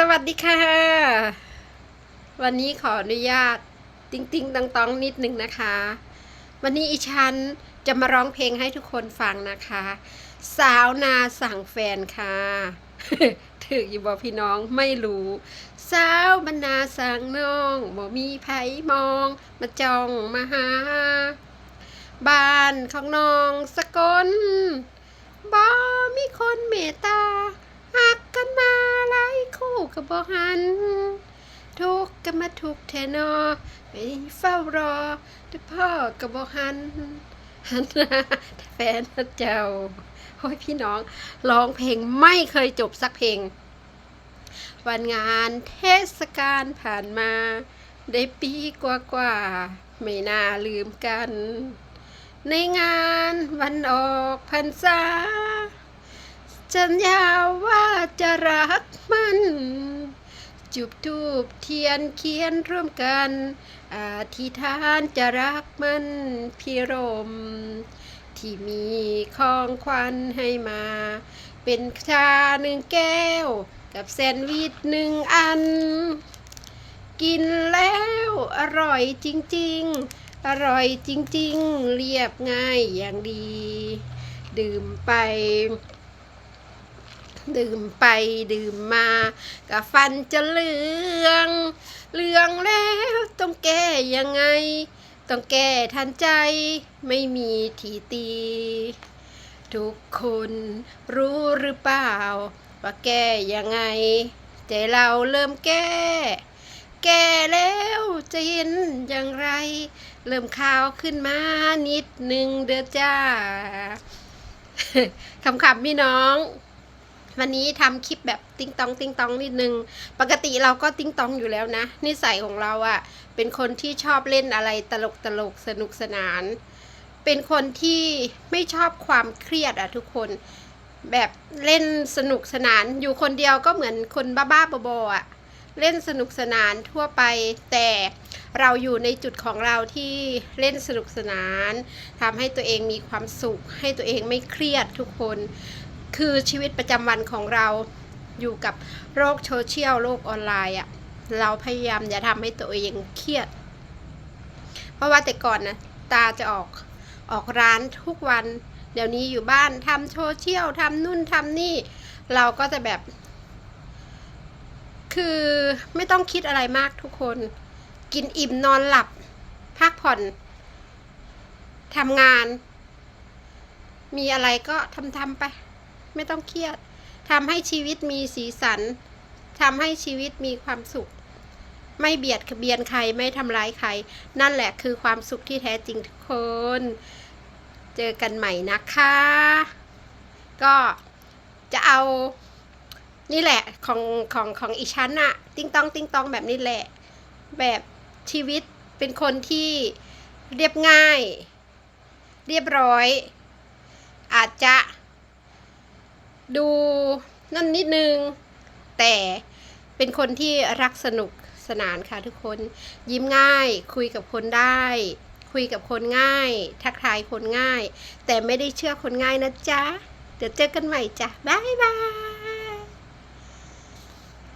สวัสดีค่ะ วันนี้ขออนุญาตติ๊งติ๊งตังตองนิดหนึ่งนะคะ วันนี้อีฉันจะมาร้องเพลงให้ทุกคนฟังนะคะ สาวนาสั่งแฟนค่ะถืออยู่บอกพี่น้องไม่รู้ สาวบรรณาสั่งน้องบ่มีไผมอง มาจองมาหา บ้านของน้องสกลบ่มีคน กับบ่หัน ทุกกันมาทุกแทนอไปเฝ้ารอแต่พ่อกับบ่หันหันแฟนเจ้าโอ้ยพี่น้องร้องเพลงไม่เคยจบสักเพลง วันงานเทศกาลผ่านมา ได้ปีกว่าๆไม่น่าลืมกัน ในงานวันออกพรรษาสัญญาว่าจะรัก มันจุบทูบเทียนเขียนร่วมกันอธิษฐานจะรักมันพิรม ที่มีของขวัญให้มา เป็นชาหนึ่งแก้ว กับแซนด์วิชหนึ่งอัน กินแล้วอร่อยจริง ๆ อร่อยจริง ๆ เรียบง่ายอย่างดี ดื่มไป ดื่มไปดื่มมากับฟันจะเหลือง เหลืองแล้วต้องแก้ยังไง ต้องแก้ทันใจไม่มีทีตี ทุกคนรู้หรือเปล่า ว่าแก้ยังไง ใจเราเริ่มแก้ แก่แล้วจะเห็นอย่างไร เริ่มขาวขึ้นมานิดหนึ่งเด้อจ้าคำคำๆพี่น้อง วันนี้ทำคลิปแบบติ้งตองติ้งตองนิดนึง ปกติเราก็ติ้งตองอยู่แล้วนะ นิสัยของเราอะ่ะ เป็นคนที่ชอบเล่นอะไรตลกตลกสนุกสนาน เป็นคนที่ไม่ชอบความเครียดอะทุกคน แบบเล่นสนุกสนาน อยู่คนเดียวก็เหมือนคนบ้าๆบอๆอะ เล่นสนุกสนานทั่วไป แต่เราอยู่ในจุดของเราที่เล่นสนุกสนานทำให้ตัวเองมีความสุข ให้ตัวเองไม่เครียดทุกคน คือชีวิตประจำวันของเราอยู่กับโลกโซเชียลโลกออนไลน์อะ่ะเราพยายามอย่าทำให้ตัวเองเครียด เพราะว่าแต่ก่อนนะตาจะออกออกร้านทุกวัน เดี๋ยวนี้อยู่บ้านทำโซเชียลทำนู่นทำนี่ เราก็จะแบบ คือไม่ต้องคิดอะไรมากทุกคน กินอิ่มนอนหลับพักผ่อนทำงาน มีอะไรก็ทำทำๆไป ไม่ต้องเครียดทำให้ชีวิตมีสีสันทำให้ชีวิตมีความสุข ไม่เบียดเบียนใครไม่ทำร้ายใคร นั่นแหละคือความสุขที่แท้จริงทุกคน เจอกันใหม่นะคะ ก็จะเอานี่แหละของของของอีชั้นอะติ้งต้องติ้งตองแบบนี้แหละ แบบชีวิตเป็นคนที่เรียบง่าย เรียบร้อย อาจจะ ดูนั่นนิดนึง แต่เป็นคนที่รักสนุกสนานค่ะทุกคนยิ้มง่าย คุยกับคนได้ คุยกับคนง่าย ทักทายคนง่าย แต่ไม่ได้เชื่อคนง่ายนะจ๊ะ เดี๋ยวเจอกันใหม่จ้ะ บ๊ายบาย